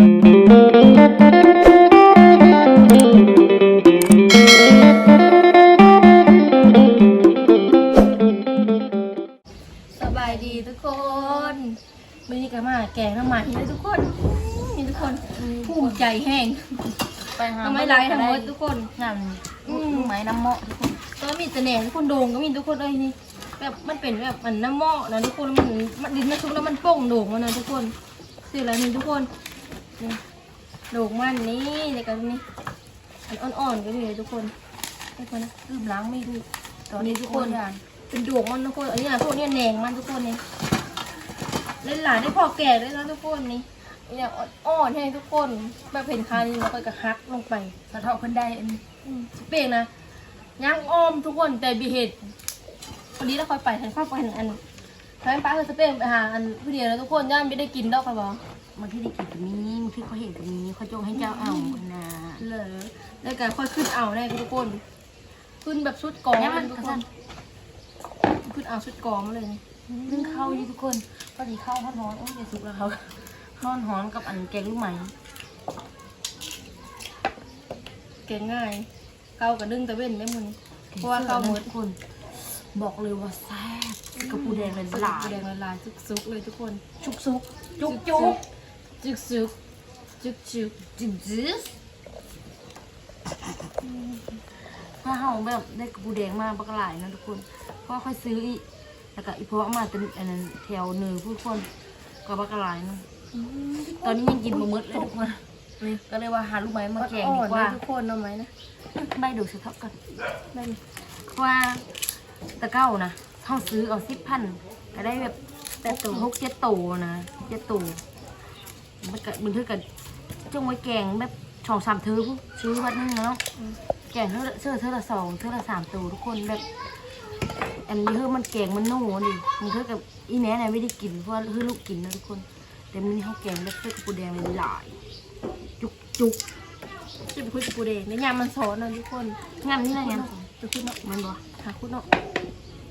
สบายดีทุกคนวันนี้ก็มาแกงน้ำมันเลยทุกคนนี่ทุกคนภูมิใจแห้งไปหาทำไมไรทั้งหมดทุกคนงานลูกไม้น้ำเหมาะทุกคนก็มีแต่แหน่ทุกคนโด่งก็มีทุกคนเอ้ยนี่แบบมันเป็นแบบมันน้ำหม้อนะทุกคนมันมันดินมันชุบแล้วมันโป่งโด่งมานะทุกคนสื่ออะไรนี่ทุกคน นี่ด่งมันนี่เด็กกันนี่อันอ่อนๆก็มีเลยทุกคนทุกคนนะลืมล้างไม่ดูตอนนี้ทุกคนเป็นดวงมันทุกคนอันนี้นะพวกนี้แหนงมันทุกคนนี่เล่นหลานได้พอแก่ได้วยนะทุกคนนี่เนี่ยอ่อนๆให้ทุกคนแบบเห็นคานี่แล้วก็กระฮักลงไปสะเทาะเพิ่นได้อันนี้เปียกนะย่างอ้อมทุกคนแต่บีเหตุวันนี้เราคอยไปทางข้าวไปอันทางป้าคือสเปนไปหาอันผู้เดียวแล้วทุกคนย่านไม่ได้กินดอกค่ะบอ บางที่ได้กินกับนี้บางที่เขาเห็นกับนี้เขาจงให้เจ้าเอานะเลยแล้วก็ค่อยขึ้นเอาแน่ทุกคน ขึ้นแบบชุดกองเนี่ยมันทุกคนขึ้นเอาชุดกองมเลยนึ่งข้าอยู่ทุกคนพอดีเข้าวฮอนโอ้ยจะสุกแล้วเขาฮอนหอนกับอันแกงลูกไหม้เก่งง่ายเกากับดึงตะเว้นได้หมดนี่เพราะว่าเกาหมดทุกคน บอกเลยว่าแซ่บกระปูแดงเลยสหลาแดงละลายซุกซุกๆเลยทุกคน ชุกซุกจุกจุ จุกกจุกจุกจุกจุกจุกจุกถ้าเฮาแบบได้กระปูแดงมาบักหลายนะทุกคนเพราะค่อยซื้ออีกแล้วก็อีพอเอามาเป็นอันนั้นแถวเนือผู้คนก็บักหลายนะตอนนี้ยังกินบะมึดเลยทุกคนนี่ก็เลยว่าหาลูกไม้มาแกงดีกว่าอ่อนๆนะทุกคนเอาไหมนะใบดูสะทับกันได้ดิเพราะว่าตะเก้านะเขาซื้อเอาสิบพันก็ได้แบบแต่ตัวหกเจ็ดตัวนะเจ็ดตัว มันก็มันถือกันจงไว้แกงแบบสองสามเธอผู้ซื้อวันนึงแล้วแกงเท่าเท่าเท่าละสองเท่าละสามตัวทุกคนแบบ อันนี้คือมันแกงมันนุ่มดิมันเท่ากับอีแม่เนี่ยไม่ได้กินเพราะว่าคือลูกกินนะทุกคน แต่มันนี่เขาแกงแบบเส้นกับปูแดงเลยหลายจุกจุกจะไปคุยกับปูเดงในยามมันสอนนะทุกคนงานนี้อะไรงานจะคุยเนาะมันบ่หาคุยเนาะ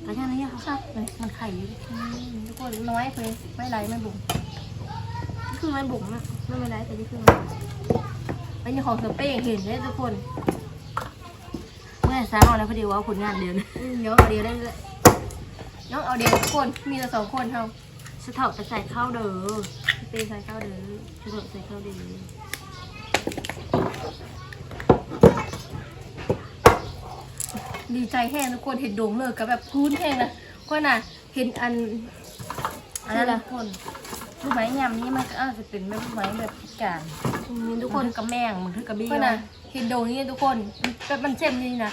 แต่งานนี้เขาครับมันไข่อยู่ดิอืมทุกคนน้อยเลยไม่ไรไม่บุ๋มนี่ คือไม่บุ๋มนะไม่เป็นไรแต่นี่คือมันไอ้นี่ของเธอเป้งเห็นเลยทุกคน เมื่อสาวแล้วพอดีว่าผลงานเดียวนะอืมย้อนเอาเดียวได้เลยย้อนเอาเดียวทุกคนมีแต่สองคนเท่าสะเถาไปใส่ข้าวเด้อเป้งใส่ข้าวเด้อสะเถาใส่ข้าวเด้อดีใจแห้งทุกคนเห็นโด่งเลยกับแบบพื้นแห้งนะก็น่ะเห็นอันอันนั้นละคน ลูกไม้ยำนี่มันก็อาจจะเป็นแบบลูกไม้แบบพิการอืมทุทุกกคคนนกับแม่งมันคือกระบี่ก็นะเห็นโดงนี่ทุกคนแบบมันเจ็บนี่นะ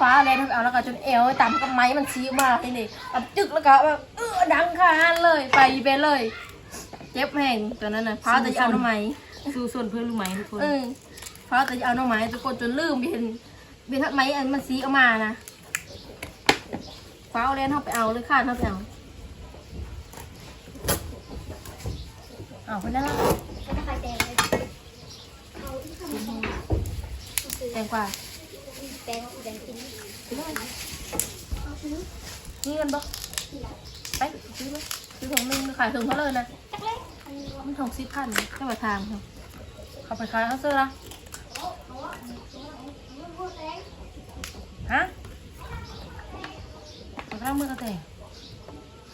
ฟ้าแรงทำเอาแล้วก็จนเอวต่ำกับไม้มันชี้มาทีนี่แบบจึกแล้วก็แบบเออดังขนาดเลยไปไปเลย เจ็บแห้งตอนนั้นนะฟ้าแต่จะเอาหน้ำไม้สู้ส่วนเพื่อนลูกไม้ทุกคนเออฟ้าแต่จะเอาหน้ำไม้ทุกคนจนลืมไปเห็นเห็นทัดไม้อันมันชี้ออกมานะฟ้าเอาแรงเข้าไปเอาเลยข้าดเข้าไปเอา อ๋อคนนั้นล่ะเขาจะขายแตงเลยเขาที่ทำแตงกว่าแตงแตงกินนี่เงินปะไปซื้อเลยซื้อของนึงขายถึงเขาเลยนะมันถงสิบพันก็แบบทางเขาเขาไปขายเขาซื้อละฮะกระทั่งมือกระแตง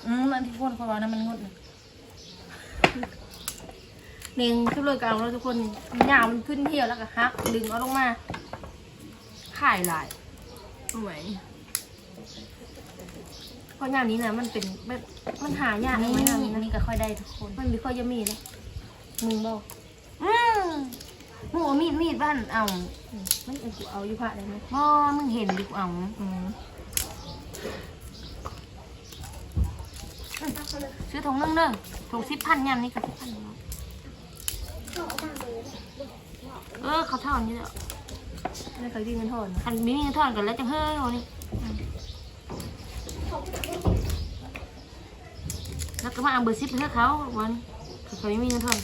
อืมอันที่พูดเขาบอกนะมันงดนะ เนียงขึ้นเลยกลางแล้วทุกคนหยามันขึ้นเที่ยวแล้วก็ฮักดึงเอาลงมาขายหลายสวยเพราะหยามนี้นะมันเป็นแบบมันหายากไหมงามนี้นะนี่ก็ค่อยได้ทุกคน มันมีข้อยามีเลยมึงบอกอืมมึงเอามีดมีดบ้านเอาอืมมันเอากูเอาอยู่พระได้ไหมบ่มึงเห็นดิกูเอาซื้อถุงนึงเด้อถุงสิบพันยำนี่ก็สิบพันเนาะ เออเขาเท่านี้แหละไม่เคยยื่นเงินทอนคันมีเงินทอนกันแล้วจังเฮ้ยเอานี่แล้วก็มาเอาเบอร์ซิปให้เขาวันเขาเขาไม่มีเงินทอน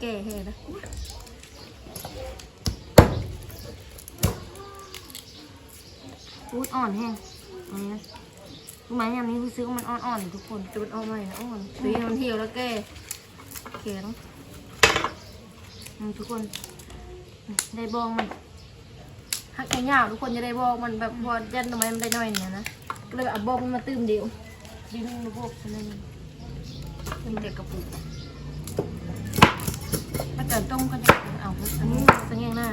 แก่แห่นะพูดอ่อนแห้งอันนี้นะรู้ไหมยำนี้รู้สึกว่ามันอ่อนๆอยู่ทุกคนจะเป็นเอาใหม่นะอ้อนตีมันเที่ยวแล้วแก่ แก่เนาะทุกคน ได้บองมันหักไอ้ยาวทุกคนจะได้บองมันแบบพอยันทำไมมันได้น้อยเนี่ยนะก็เลยเอาบองมันมาตื้มเดียวดึงระบบมันเลยมันเด็กกระปุกมาเกิดต้มก็จะเอาอันนี้สังเกตหน้า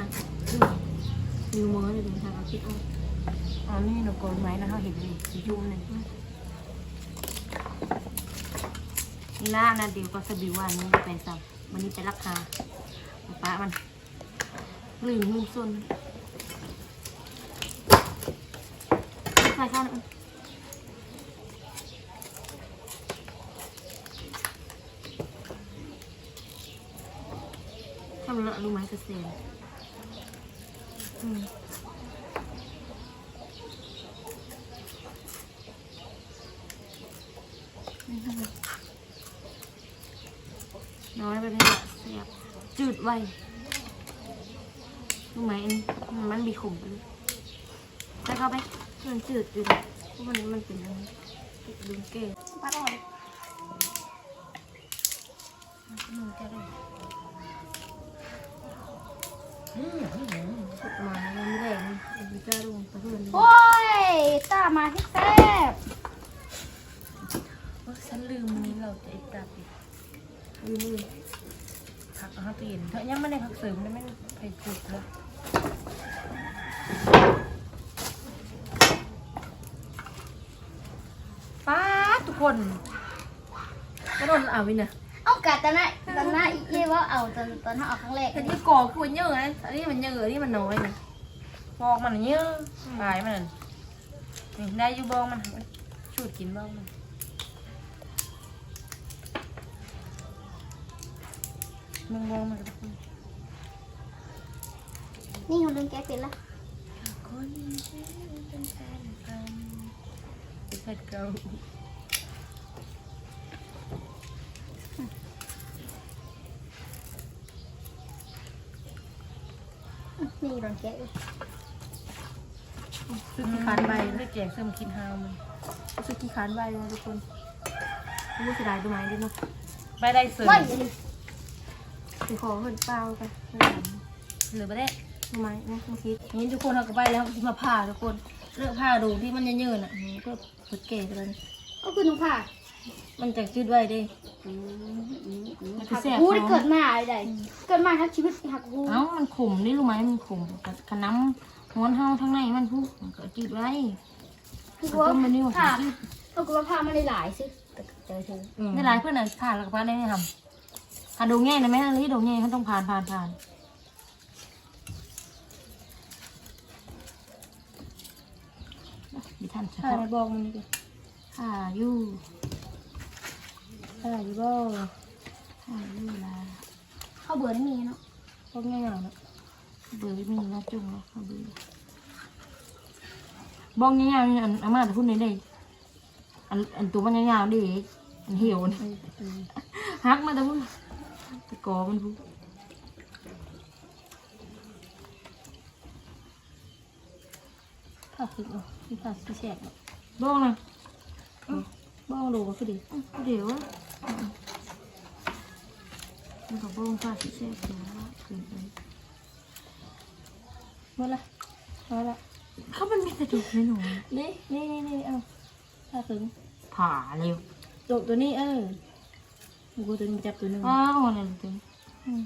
ดูมือเลยดูทางเอาคิดเอาอ๋อนี่หนูโกนไม้นะเขาเห็นเลยยุ่มเลยนี่ ล่านะเดี๋ยวก็สบิวันนี้ไปสับวันนี้ไปราคาป้ามันลืมมุมซุนใส่ข้าวหน่อยทำละรู้ไหมกระเซ็นอืม น้อยไปเลยอะเสียบจืดไวรู้ไหมอันนี้มันมีขมไปเลยใส่เข้าไปมันจืดอยู่นะเพราะมันมันเป็นอะไรดูเก๋ป้าต้องอะไรอืมแกได้สุดมาแล้วไม่แรงมันจะลงตะเพื่อนโอ้ยตามาที่แซ่บว่าฉันลืมวันนี้เราจะไอ้ตาปิด ลืมลืมพักเอาห้าปีนเธอยังไม่ได้พักเสริมเลยไม่ได้ไปขุดเลยป้าดทุกคนก็โดนเอาวินะเอากัดตอนนั้นตอนนั้นอีเย่ว่าเอาตอนตอนเขาเอาครั้งแรกแต่ที่ก่อคือมันเยอะนะอันนี้มันเยอะอันนี้มันน้อยนะบองมันเยอะปลายมันนี่ได้อยู่บองมันชูดกินบองมัน มึงบองมันก็นี่เขาลืมแกะเป็นละคนเป็นแฟนกันเป็นแฟนเก่านี่โดนแกะอยู่ซื้อกี่คันใบไม่แจกเสริมคิดฮาวมันสุกี้ขานใบเลยทุกคนรู้เสียดายดูไหมด้วยเนาะใบได้เสริม ว่าอยู่นี่ไปขอเพิ่นเปล่าไปหรือไม่ได้ทำไมนะเมื่อกี้นี่ทุกคนเอากลับไปแล้วที่มาผ่าทุกคนเลือกผ้าดูที่มันเยืดๆน่ะนี่ก็เปิดเก๋ไปเลยก็คือหนูผ่ามันจะยืดไว้เดิมันจะหักแสบกูได้ท้องเกิดมาอะไรเกิดมาทั้งชีวิตหักกูเอ้ามันขมนี่รู้ไหมมันขมขน้ำม้วนเฮาทั้งในมันพุมันก็จืดไว้คือต้ว่ามมันนี่ว่าผ่าจืดเอากูว่าผ่ามันหลายๆสิแต่เจอเธอได้หลายเพื่อนอะผ่านแล้วก็ผ่านได้ไหมทำ ผ่านดูง่ายนะแม่อันนี้ดูง่ายเขาต้องผ่านผ่านผ่านดิท่านเฉผ้าพาะในบอกมันนี่ดิผ่าอยู่ผ้าอยู่บ่ผ่าอยู่ละเขาเบื่อไม่มีเนาะพวกง่ายๆเนาะเบื่อมีแล้วจุ่มแล้วเขาเบื่อบ้องยาวๆนี่อันอามาจะพูดในได้อันอันตัวมันยาวๆดิอันเหี่ยวนี่ เออเออ ฮักมาแต่พูด ตะกอมันพูดผ้าคือเอาที่ผ้าสีแสบเนาะบ้องนะบ้องดูก็คือดีอื้อเดี๋ยวอะมันก็บ้องฟ้าสีแซ่บเดี๋ยวเกินไปหมดละหมดละเขามันมีแต่จุกไม่หนูนี่นี่นี่นี่เอาผ้าถึงผ่าเร็วจบตัวนี้เออ กูตัวนี้จับตัวหนึงอ้าวอะไรตัวอืม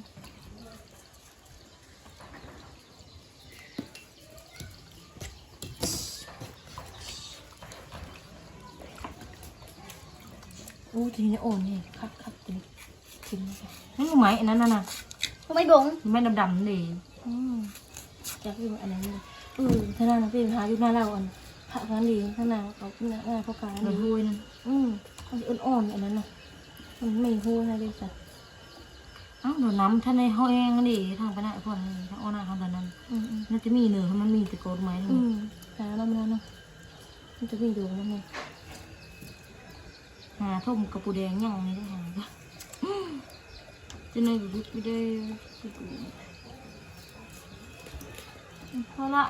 โอ้ทีนี้โอนนี่คักคักตัวนี้กินเลยนั่นรู้ไหมอันนั้นน่ะนะเขาไม่บงมันไม่ดำๆเลยอืมอยากกินอันนั้นเลยเออท่านาพี่หาอยู่หน้าเราอันผักนั้นดีท่านาเขาขึ้นหน้าหน้าเขาการมันดีหุยนั่นอืมมันจะอ่อนๆอันนั้นน่ะ มันไม่หูให้เลยจ้ะอ้าวเดี๋ยวน้ำท่านในห้องเองดิทางไปไหนพ่อนี่ทางอ้อหน้าทางตอนนั้นอืมอืมน่าจะมีเนื้อมันมีแต่โกดไหมอืมหาแล้วมันแล้วเนาะมันจะมีดูแล้วไงหาท่มกระปูแดงย่างนี่ก็หาก็จะในบุกไม่ได้พอละ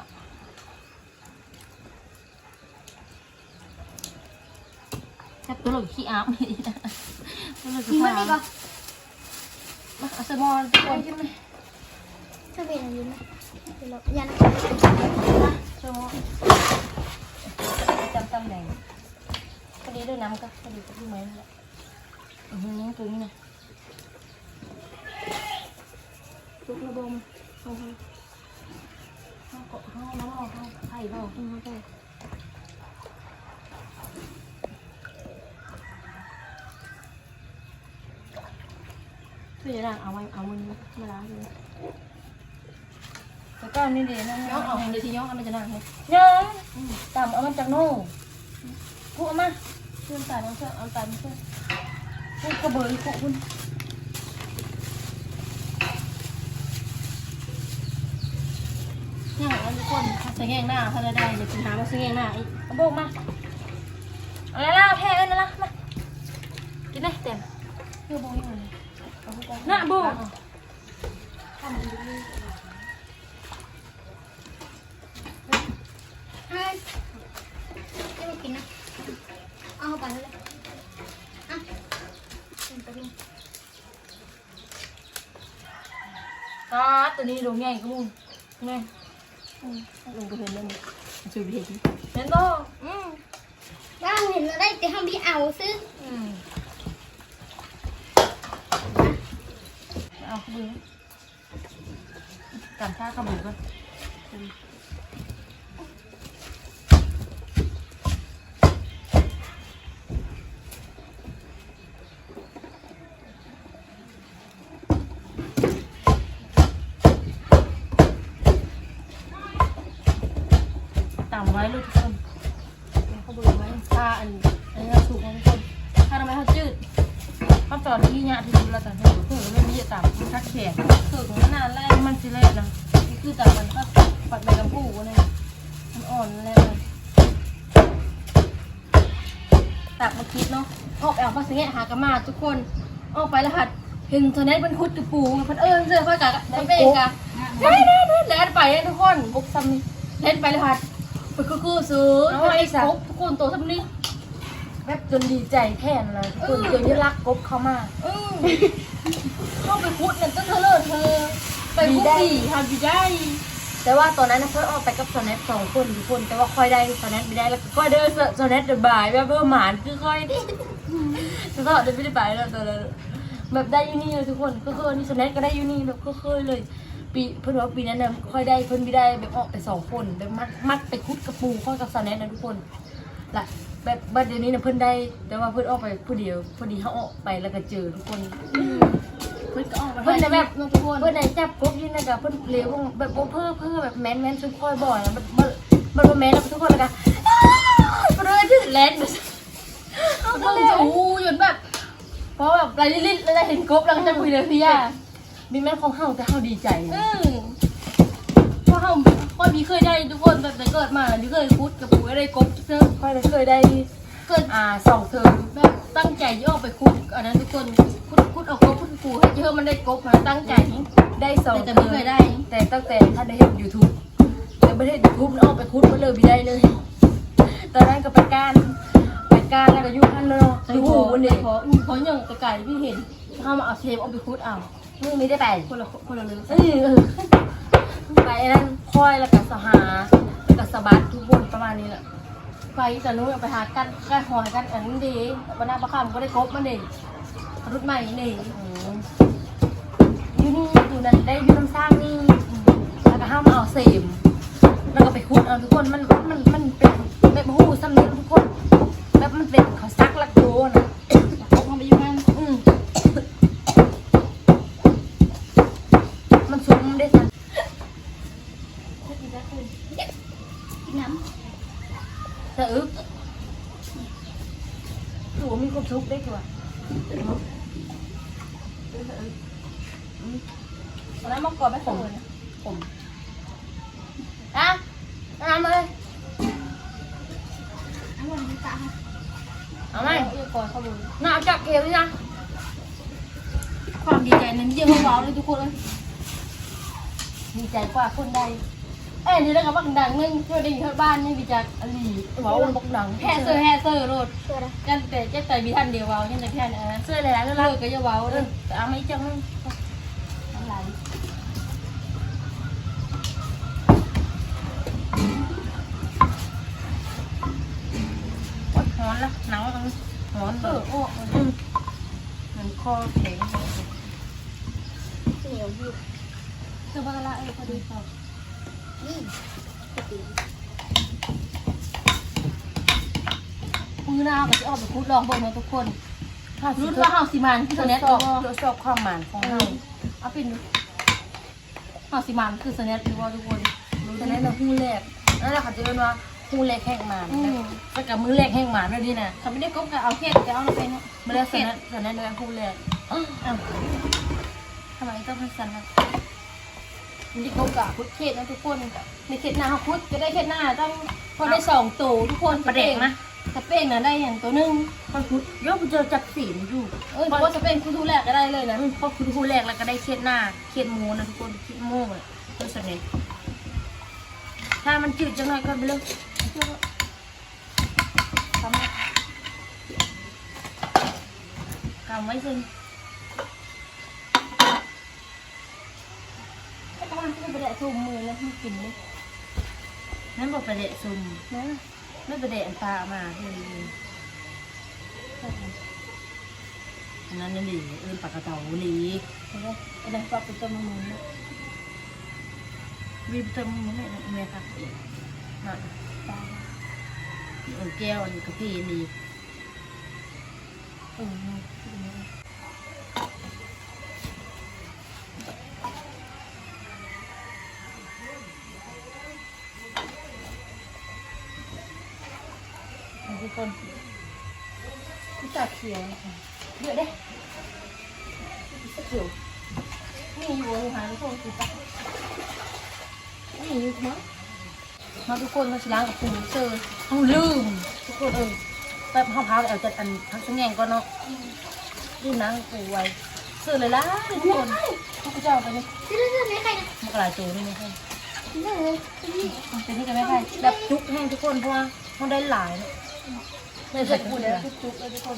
บตัวหลงขี้อาบนี่ตัวหลงกินมันนี่ก็มาเอาสมอลทุกคนชอบเป็นอะไรนะเป็นแบบยันโชว์จำตำแหน่งพอดีด้วยน้ำก็พอดีกับพี่ไม้นี่แหละอือหือตัวนี้นะลุกระบมเอาไปข้าวเกาะข้าวน้ำเอาข้าวไข่เปล่าเอาไปเดี๋ยวนะเอาไว้เอามือนี้มาล้างเลยแต่ก็นี่เดี๋ยวนะย้อนเอาเดี๋ยวที่ย้อนเอามันจะนั่งเลยยังต่ำเอามันจากโน่กูเอามาเพื่อนตายน้องเพื่อนเอาตายน้องเพื่อนกูกระเบยกูคุณเนี่ยเหรอทุกคนใส่แง่งหน้าถ้าได้ได้เดี๋ยวกินหามาใส่แง่งหน้าอีกเอาโบกมาอะไรล่ะแพ้เอ้ยนะล่ะมากินได้เต็มเพื่อโบนี่มันเอาไปก่อนน่ะโบเฮ้ยไม่มากินนะเอาเข้าไปเลยอะกินไปกินอ่าตัวนี้ลงใหญ่กูมึงไง อืมลงไปเห็นแล้วนี่ช่วยไปเห็นเห็นบ่อืมว่างเห็นแล้วได้แต่ห้ามพี่ เอาซื้ออือาเข้าไปเลยตามท่าขบุกกันตามไว้ลูกทุกคนข้าไปเลยไว้ถ้าอันอันนี้เราถูกนะทุกคนถ้าทำไมเขาจืดขั้นตอนที่เนี่ยที่ดูแลแต่ เห็นคือไม่มีตามทักแขกเกิดของนานแรกมันสิเละนะนี่คือจากมันก็ปัดใบกำพูเนี่ยมันอ่อนแล้วเลยตักมาคิดเนาะออกแอลภาษีหากระมาทุกคนออกไปแล้วหัดเห็นเธอเน็ตเป็นคุดกับปูมันเอิญเสื้อผ้ากะมันเป็นกะได้ได้ได้แล่นไปทุกคนบุกซ้ำนี่เล่นไปแล้วหัดไปคือคือซื้อไอ้ครบทุกคนตัวซ้ำนี่แบบจนดีใจแทนเลยคนจนที่รักกบเขามากอืม เข้าไปคุดเนี่ยก็เธอเลิศเธอ ไปคุดดีทำดีได้ แต่ว่าตอนนั้นนะเพื่อนออกไปกับโซเนตสองคนทุกคน แต่ว่าค่อยได้โซเนตไม่ได้แล้วก็ค่อยเดินโซเนตเดินบ่ายแบบเบอร์หมานคือค่อยดิแล้วก็เดินไม่ได้ไปแล้วตอนนั้นแบบได้อยูนี่เลยทุกคนก็คือนี่โซเนตก็ได้อยูนี่แบบก็เคยเลย ปีเพื่อนว่าปีนั้นนะค่อยได้เพื่อนไม่ได้แบบออกไปสองคนแบบมัดมัดไปคุดกระปูค่อยกับโซเนตนะทุกคนละแบบบัดเดี๋ยวนี้นะเพื่อนได้ แต่ว่าเพื่อนออกไปผู้เดียวพอดีเขาออกไปแล้วก็เจอทุกคน เพื่อนก็ออกมาเพื่อนน่ะแบบน้องทุกคนเพื่อนไหนจับปุ๊บนี่นะกับเพื่อนเลี้ยวแบบโอ้เพื่อเพื่อแบบแมนแมนชุดค่อยบ่อยนะมันมันมันบ่แมนแล้วทุกคนเลยกันเพื่อนที่แลนด์เพิ่งจะอู้หยุดแบบ เพราะแบบไรลิลิแล้วจะเห็นกบแล้วก็จะคุยเลยพี่อะมีแม่ของเฮาแต่เฮาดีใจอืมเพราะเขาค่อยมีเคยได้ทุกคนแบบแต่เกิดมาที่เคยคุดกับปู่ได้กบเจอค่อยเลยเคยได้เกิดอ่าสองเทอมแบบตั้งใจที่ออกไปคุดอันนั้นทุกคนคุดคุดเอากบคุดปู่ให้เจอมันได้กบมาตั้งใจได้สองแต่เทจะอไม่มเคยได้ แต่ตั้งแต่ท่านได้เห็นยูทูบแต่ไม่ได้ยูทูบออกไปคุดมาเลยไม่ได้เลย ตอนนั้นก็ไปการไปการแล้วก็ยุ่งอันเนาะใส่อยู่หัหูววันเด็นี้กขอขออย่างไกลๆพี่เห็นเขามาเอาเทปเอาไปคุดเอามึงไม่ได้ไป คนละคนละเรื่องเออไปนั่นคอยแล้วก็สหาแล้วก็สะบัดทุกคนประมาณนี้แหละ ไปแต่นู้นไปหากันใกล้หอยกันอันนี้ดีวันหน้าประคำก็ได้กบมันดีรุ่นใหม่นี่อืมอยู่นี่อยู่นั่นได้อยู่น้ำสร้างนี่แล้วก็ห้ามเอาเสมแล้วก็ไปคุดเอาทุกคนมันมันมันเป็นแบบหูซ้ำนี้ทุกคนแบบมันเป็นเขาซักลักโดนะกบมันไปอยู่นั่นอืมมันซุ้มได้สัน กินน้ สะอึก ถือว่ามีความสุขได้ตัวตอนนั้นมากอดไม่ผมนะผมอะเอามาเลยำน้ำมันตาเอาไหมเอียกอดเขาบุญน่าจับเกลียวนี่นะความดีใจนั้นเยี่ยมเบาเลยทุกคนเลยดีใจกว่าคนใด เอ้ยนี่แล้วก็บักดังนึงช่วยดิงเท่าบ้านนี่พี่จักอลีบอกว่าบักดังแฮเซอร์แฮเซอร์โลดกันแต่เจ๊แต่บีทันเดียวเว้ายังแต่แค่นั้นเสื้ออะไรล่ะก็รักก็จะเว้าเออเอาไม่จังน้ำลายร้อนละหนาวร้อนเลยโอ้มันคอแข็งเหนียวอยู่เธอบ้าละเออพอดีค่ะ มือหน้าก็จะออกไปคุดลองเบิ่งเนาะทุกคนถ้าสิรุ่นทดว่าเฮาสิมันคือทสดแน็คสอบบ่ทดสอบความหมานของเอเราอเอาเป็นเฮาสิมันคือสแน็คหรือว่าทุกคนรู้ฉะได้นั้นเนาะเราหูแรกนั่นแหละเขาจะเรียกว่าหูแรกแห้งหมานอืมนะแล้วกับมือแรกแห้งหมานแบบนี้นะถ้าไม่ได้กบก็เอาเฮ็ดก็เอาไปเนาะมาแล้วฉะนั้นฉะนั้นเราหูแรกอ้าวทำไมต้องให้สั่นล่ะ มันที่กบก็คุดเฮ็ดนะทุกคนมีเฮ็ดหน้าเฮาคุดจะได้เฮ็ดหน้าต้องพอได้สองตัวทุกคนประเด็กนะสเป้งนะได้อย่างตัวหนึงพอคุณยกเจอจับสีนอยู่เออเพราะว่าสเป้งคือดูแลก็ได้เลยนะอืมพอคุณหูแรกแล้วก็ได้เครียดหน้าเครียดหมูนะทุกคนเครียดโม่เลยตัวสนิทถ้ามันจืดจังหน่อยก็ไปเลยทำกำไว้สิ ก็ต้องให้ไปแดด ซูมมือแล้วมันกินเลยนั่นบอกประเดะซุ่มนะไม่ประเดะอันปลามาเลยอันนั้นนั่นดิเอินปลากระเต่าหลีเห็นไหมไอ้นั่นปลาเป็นต้นมือนะวิบเติมมันไม่แม่ครับมาปลาเอินแก้วอันนี้กาแฟนี่เออ เขียวเยอะเด้สักเขียวนี่อยู่บนหางทุกคนคือปะนี่อยู่มั้งมาทุกคนมาชิล้างกับปูเซอร์เอาลืม ทุกคนเออแบบห้องพักเอาจัดอันพักสังแงงก็เนาะรีนั่งปูไว้ซื้อเลยล่ะทุกคนพระเจ้าไปนี่ซื้อเรื่องนี้ใครนะมันกลายตัวนี่ไม่ใช่เรื่องเป็นนี่กันไหมใครแบบจุกแห้งทุกคนเพราะว่ามันได้หลายเนาะไม่ไม่ใส่ใช่ปูเลแล้ยวทุกๆเลยทุกคน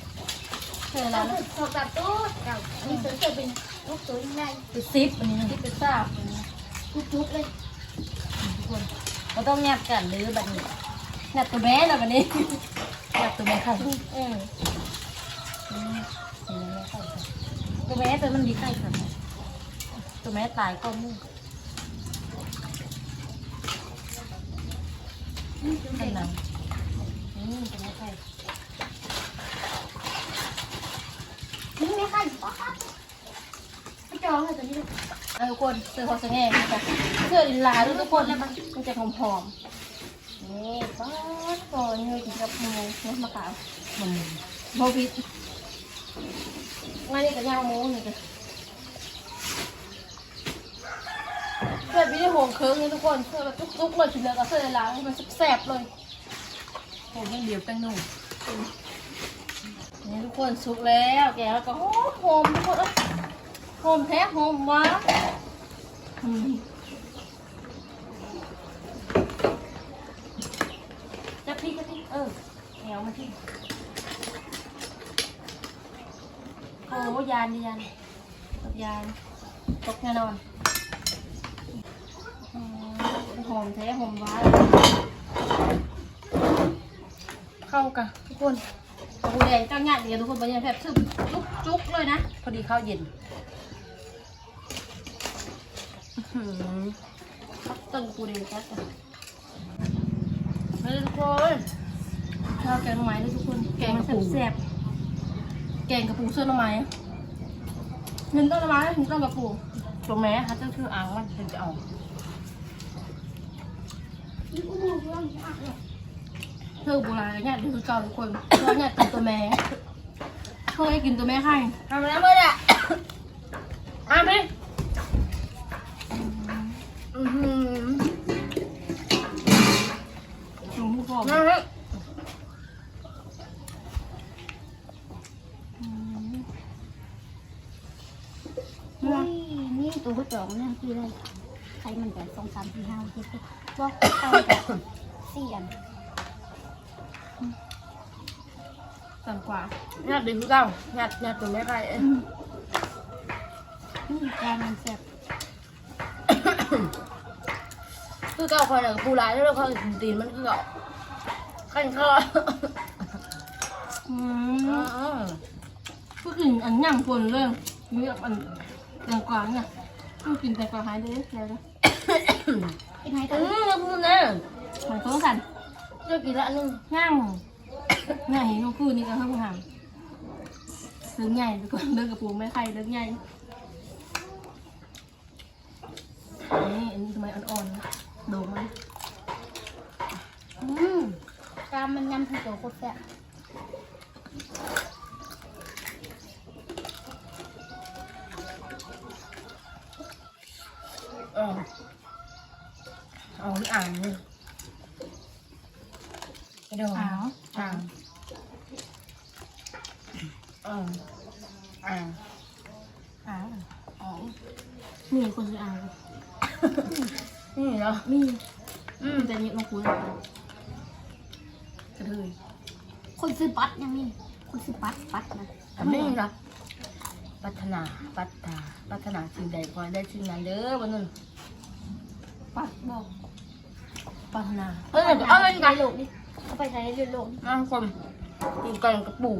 เอาลงลงโอ้โหไม่ใช่โอ้ยลายไปเลยเจอเราแล้วสอบแบบตู้เก่ามีเสือเกเป็นลูกตัวยังไงเป็นซิปอันนี้ที่เป็นซาบอันนี้ทุบๆเลยทุกคนเราต้องแยกกันหรือแบบนี้หนักตัวแม่แล้ววันนี้แยกตัวแม่ไข่เออตัวแม่ตัวมันดีไข่ค่ะตัวแม่ตายก็มุ่งนี่ดูข้าดนี่ตัวแม่ไข่นี่ ไม่ใครป๊อปไปจองเลยตัวนี้เลยเอาทุกคนเสื้อคอสแง่ค่ะเสื้อลินลาด้วยทุกคนแล้วมันมันจะหอมๆนี่ป๊อดก่อนเลยถึงกับหมูเนี่ยมะขามมันโมบิดงานนี้กับยาวโมงนี่กันเสื้อไม่ได้ห่วงเคิร์งเลยทุกคนเสื้อแบบจุกๆเลยถึงแล้วก็เสื้อลินลาให้มันแซ่บๆเลยโอ้ยังเดียวตั้งนุ่ม นี่ทุกคนสุกแล้วแกแล้วก็หอมหอมทุกคนเอ้ยหอมแท้หอมหวานจับพี่จับพี่เออแนวมาที่โอ้ยานดียานตกยานตกแน่นอนอืมหอมแท้หอมหวานเข้ากันทุกคน โอ้โหแดงจ้างงานเดียวทุกคนบรรยากาศซึมจุกจุกเลยนะ พอดีข้าวเย็นอื้อหือครับต้นกูเดงแค่เฮ้ยทุกคนข้าวแกงหน่อไม้ด้วยทุกคน แกงกระปูแซ่บแกงกระปูเสื้อหน่อไม้เงินต้นหน่อไม้ถึงต้นกระปูตัวแม่เขาจะชื่ออ่างมันถึงจะเอานี่อุ้มมือเพื่อนอะเลย เธอโบราณเนี่ยเดี๋ยวคือเก่าทุกคนเราเนี่ยกินตัวแม่เคยกินตัวแม่ใครทำแล้วเมื่อไหร่อะไปอือหือหนูผู้ฟอมมาเลยอืมนี่ตัวก็จองเนี่ยคืออะไรใครมันจะสองสามสี่ห้าเจ็ดแปดพวกเอาแต่สี่อัน ต่ำกว่า งัดดึงเก้างัดงัดตัวไม่ไรเอ้ยนี่แกงมันแซ่บคือเก้าคนน่ะปูร้ายแล้วเราเขาตีนมันคือเก่าขั้นข้ออือืมมพูดถึงอันย่างคนเรื่องมีแบบอันแตงกวาเนี่ยต้องกินแตงกวาหายเลยแล้วนะกินให้อืทั้งมแล้วพูดนะมันก็สั่นเจ้ากินละอันนึงย่าง ย่างเห็นน้องคู่นี่ก็เพิ่งทำเลิกใหญ่ทุกคนเลิกกับปูไม่ใครเลิกใหญ่นี่อันนี้ทำไมอ่อนๆนะโด่งมันอืมกามมันยำทั้งตัวโคตรแซ่บเออเอาที่อ่านเลยกระโดดอ้าวอ่าง เอออ่างอ้าอ๋อมีคนจะอ่านนี่เหรอมีอืมแต่นี่ยน้องคู่กระเทยคนซื้อปัดยังมีคนซื้อปัดปัดนะทำนี่เหรอพัฒนาพัฒนาพัฒนาสิ่งใดพอได้สิ่งนั้นเด้อวันนั้นปัดบอกปรารถนาเออเอาเงินกันโลกดิเอาไปใช้เรื่อนโลกดิมาคนกินกันกับปู่